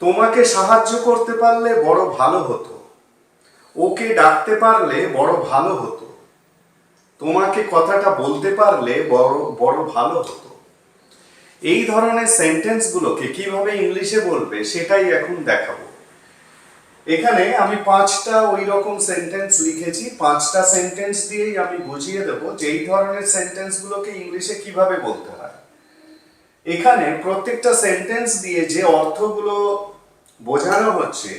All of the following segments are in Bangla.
তোমাকে সাহায্য করতে পারলে বড় ভালো হতো। ওকে ডাকতে পারলে বড় ভালো হতো। তোমাকে কথাটা বলতে পারলে বড় বড় ভালো হতো। এই ধরনের সেন্টেন্সগুলোকে কীভাবে ইংলিশে বলবে সেটাই এখন দেখাবো। এখানে আমি পাঁচটা ওই রকম সেন্টেন্স লিখেছি। পাঁচটা সেন্টেন্স দিয়েই আমি বুঝিয়ে দেবো যে এই ধরনের সেন্টেন্সগুলোকে ইংলিশে কীভাবে বলতে হয়। এখানে প্রত্যেকটা সেন্টেন্স দিয়ে যে অর্থগুলো বোঝানো হচ্ছে,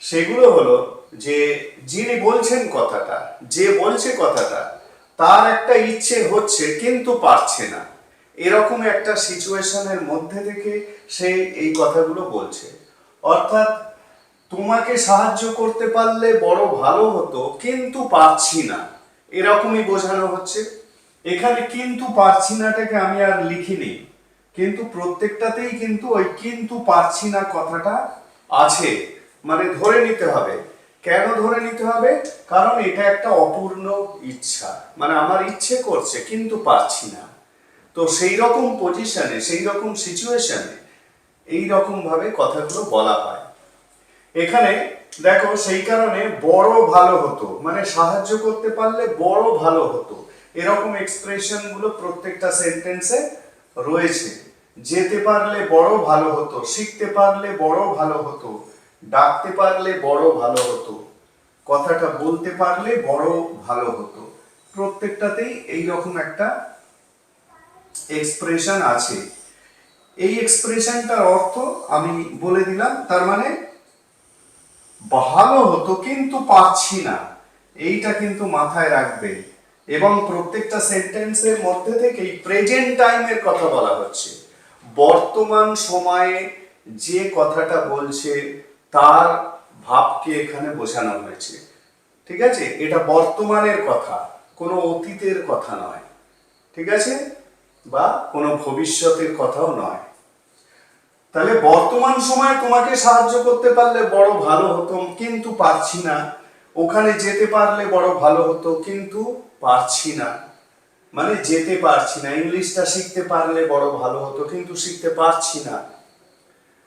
সেগুলো হলো যে যিনি বলছেন কথাটা, যে বলছে কথাটা, তার একটা ইচ্ছে হচ্ছে কিন্তু পারছে না। এরকম একটা সিচুয়েশনের মধ্যে থেকে সে এই কথাগুলো বলছে। অর্থাৎ তোমাকে সাহায্য করতে পারলে বড় ভালো হতো, কিন্তু পারছি না। এরকমই বোঝানো হচ্ছে। এখানে কিন্তু পারছি নাটাকে আমি আর লিখিনি। কিন্তু প্রত্যেকটাতেই কিন্তু ওই কিন্তু পারছি না কথাটা আছে। মানে ধরে নিতে হবে। কেন ধরে নিতে হবে? কারণ এটা একটা অপূর্ণ ইচ্ছা। মানে আমার ইচ্ছে করছে, কিন্তু পারছি না। তো সেই রকম পজিশনে সেই রকম সিচুয়েশনে এই রকম ভাবে কথাগুলো বলা হয়। এখানে দেখো, সেই কারণে বড় ভালো হতো। মানে সাহায্য করতে পারলে বড় ভালো হতো। এরকম এক্সপ্রেশনগুলো প্রত্যেকটা সেন্টেন্সে রয়েছে। যেতে পারলে বড় ভালো হতো, শিখতে পারলে বড় ভালো হতো, ডাকতে পারলে বড় ভালো হতো, কথাটা বলতে পারলে বড় ভালো হতো। প্রত্যেকটাতেই এই রকম একটা এক্সপ্রেশন আছে। এই এক্সপ্রেশনটার অর্থ আমি বলে দিলাম, তার মানে ভালো হতো কিন্তু পাচ্ছি না, এইটা কিন্তু মাথায় রাখবে। এবং প্রত্যেকটা সেন্টেন্সের মধ্যে থেকেই প্রেজেন্ট টাইমের কথা বলা হচ্ছে। বর্তমান সময়ে যে কথাটা বলছে, তার ভাবকে এখানে বোঝানো হয়েছে। ঠিক আছে? এটা বর্তমানের কথা, কোনো অতীতের কথা নয়। ঠিক আছে? বা কোনো ভবিষ্যতের কথাও নয়। তাহলে বর্তমান সময়ে তোমাকে সাহায্য করতে পারলে বড় ভালো হতো, কিন্তু পারছি না। ওখানে যেতে পারলে বড় ভালো হতো, কিন্তু পারছি না। মানে যেতে পারছি না। ইংলিশটা শিখতে পারলে বড় ভালো হতো, কিন্তু শিখতে পারছি না।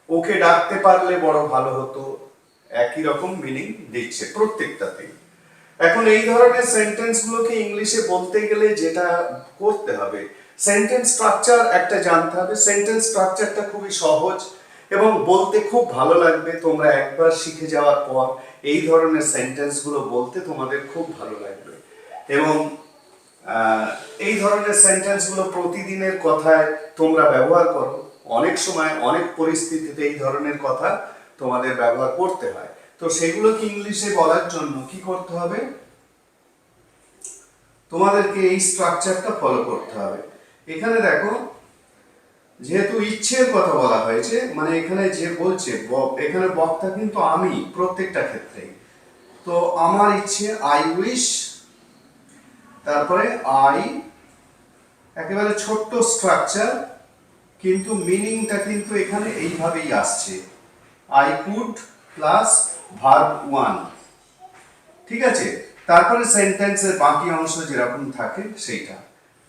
ওকে ডাকতে পারলে বড় ভালো হতো। একই রকম মিনিং দিচ্ছে প্রত্যেকটাতেই। এখন এই ধরনের সেন্টেন্স গুলোকে ইংলিশে বলতে গেলে যেটা করতে হবে সেন্টেন্স স্ট্রাকচার একটা জানতে হবে। সেন্টেন্স স্ট্রাকচারটা খুবই সহজ এবং বলতে খুব ভালো লাগবে। তোমরা একবার শিখে যাওয়ার পর এই ধরনের সেন্টেন্সগুলো বলতে তোমাদের খুব ভালো লাগবে। এবং এই ধরনের সেন্টেন্সগুলো প্রতিদিনের কথায় তোমরা ব্যবহার করো। অনেক সময় অনেক পরিস্থিতিতে এই ধরনের কথা তোমাদের ব্যবহার করতে হয়। তো সেগুলোকে ইংলিশে বলার জন্য কি করতে হবে? তোমাদেরকে এই স্ট্রাকচারটা ফলো করতে হবে। এখানে দেখো, যেহেতু ইচ্ছের কথা বলা হয়েছে মানে এখানে যে বলছে এখানে বক্তা কিন্তু আমি প্রত্যেকটা ক্ষেত্রেই। তো আমার ইচ্ছে আই উইশ তারপরে আই একেবারে ছোট্ট স্ট্রাকচার কিন্তু মিনিংটা কিন্তু এখানে এইভাবেই আসছে। I could plus verb one ঠিক আছে? তারপরে সেন্টেন্সের বাকি অংশ যেরকম থাকে সেইটা।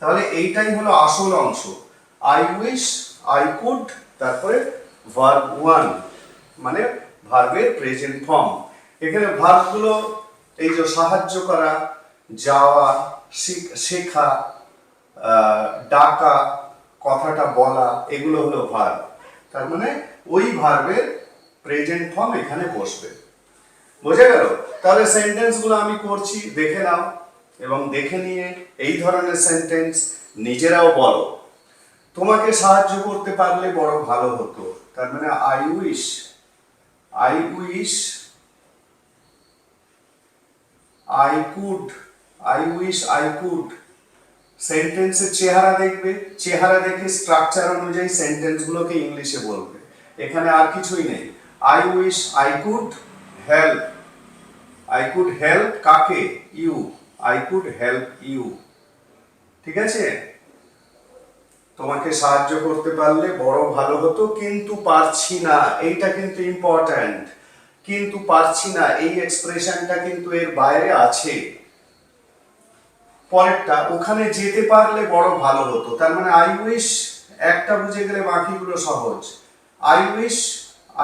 তাহলে এইটাই হলো আসল অংশ। আই উইশ আই কুড তারপরে ভার্ব ওয়ান মানে ভার্বের প্রেজেন্ট ফর্ম এখানে ভার্বগুলো এই যে সাহায্য করা, যাওয়া শিখ- ডাকা, কথাটা বলা, এগুলো হলো ভার্ব তার মানে ওই ভার্বের প্রেজেন্ট ফর্ম এখানে বসবে। বোঝা গেল? তাহলে সেন্টেন্সগুলো আমি করছি, দেখে নাও। এবং দেখে নিয়ে এই ধরনের সেন্টেন্স নিজেরাও বলো। তোমাকে সাহায্য করতে পারলে বড় ভালো হতো। তার মানে I wish I wish I could I wish I could সেন্টেন্সের চেহারা দেখবে, চেহারা দেখে স্ট্রাকচার অনুযায়ী সেন্টেন্স গুলোকে ইংলিশে বলবে। এখানে আর কিছুই নেই। I wish I could help I could help কাকে? You I could help you ঠিক আছে? তোমাকে সাহায্য করতে পারলে বড় ভালো হতো, কিন্তু পারছি না। এইটা কিন্তু ইম্পর্ট্যান্ট কিন্তু পারছি না। এই এক্সপ্রেশনটা কিন্তু এর বাইরে আছে। পরেরটা, ওখানে যেতে পারলে বড় ভালো হতো। তার মানে আই উইশ একটা বুঝে গেলে বাকিগুলো সহজ। I wish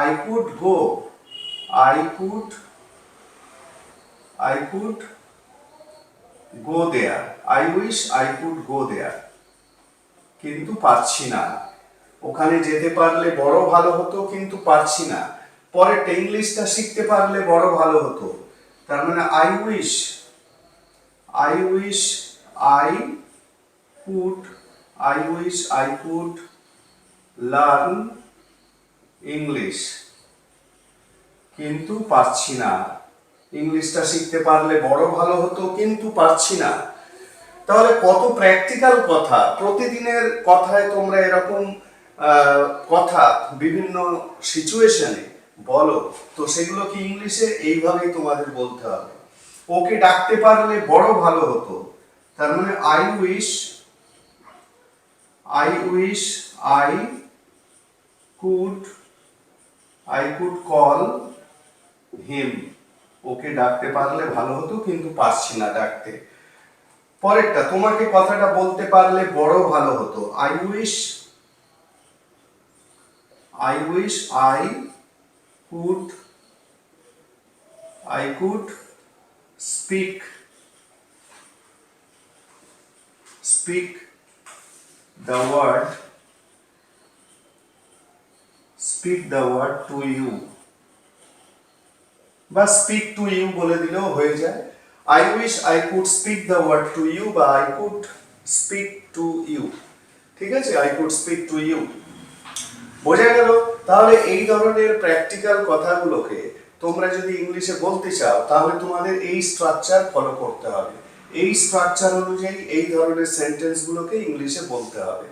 I could go I could I could go there I wish I could go there কিন্তু পারছি না। ওখানে যেতে পারলে বড় ভালো হতো, কিন্তু পারছি না। পরেরটা ইংলিশটা শিখতে পারলে বড় ভালো হতো। তার মানে I wish I wish I could I wish I could learn English কিন্তু পারছি না। ইংলিশটা শিখতে পারলে বড় ভালো হতো, কিন্তু পারছি না। তাহলে কত প্র্যাকটিক্যাল কথা? প্রতিদিনের কথায় তোমরা এরকম কথা বিভিন্ন সিচুয়েশনে বলো। তো সেগুলো কি ইংলিশে এইভাবেই তোমাদের বলতে হবে। ওকে ডাকতে পারলে বড় ভালো হতো। তার মানে I wish I wish I could I could call him ওকে ডাকতে পারলে ভালো হতো, কিন্তু পারছি না ডাকতে। পরেরটা, তোমাকে কথাটা বলতে পারলে বড় ভালো হতো। I wish I wish I could I could speak speak the word speak the word to you বা স্পিক টু ইউ বলে দিলেও হয়ে যায়। I wish I could speak the word to you বা I could speak to you ঠিক আছে? I could speak to you বোঝা গেল? তাহলে এই ধরনের প্র্যাকটিক্যাল কথাগুলোকে তোমরা যদি ইংলিশে বলতে চাও, তাহলে তোমাদের এই স্ট্রাকচার ফলো করতে হবে। এই স্ট্রাকচার অনুযায়ী এই ধরনের সেন্টেন্সগুলোকে ইংলিশে বলতে হবে।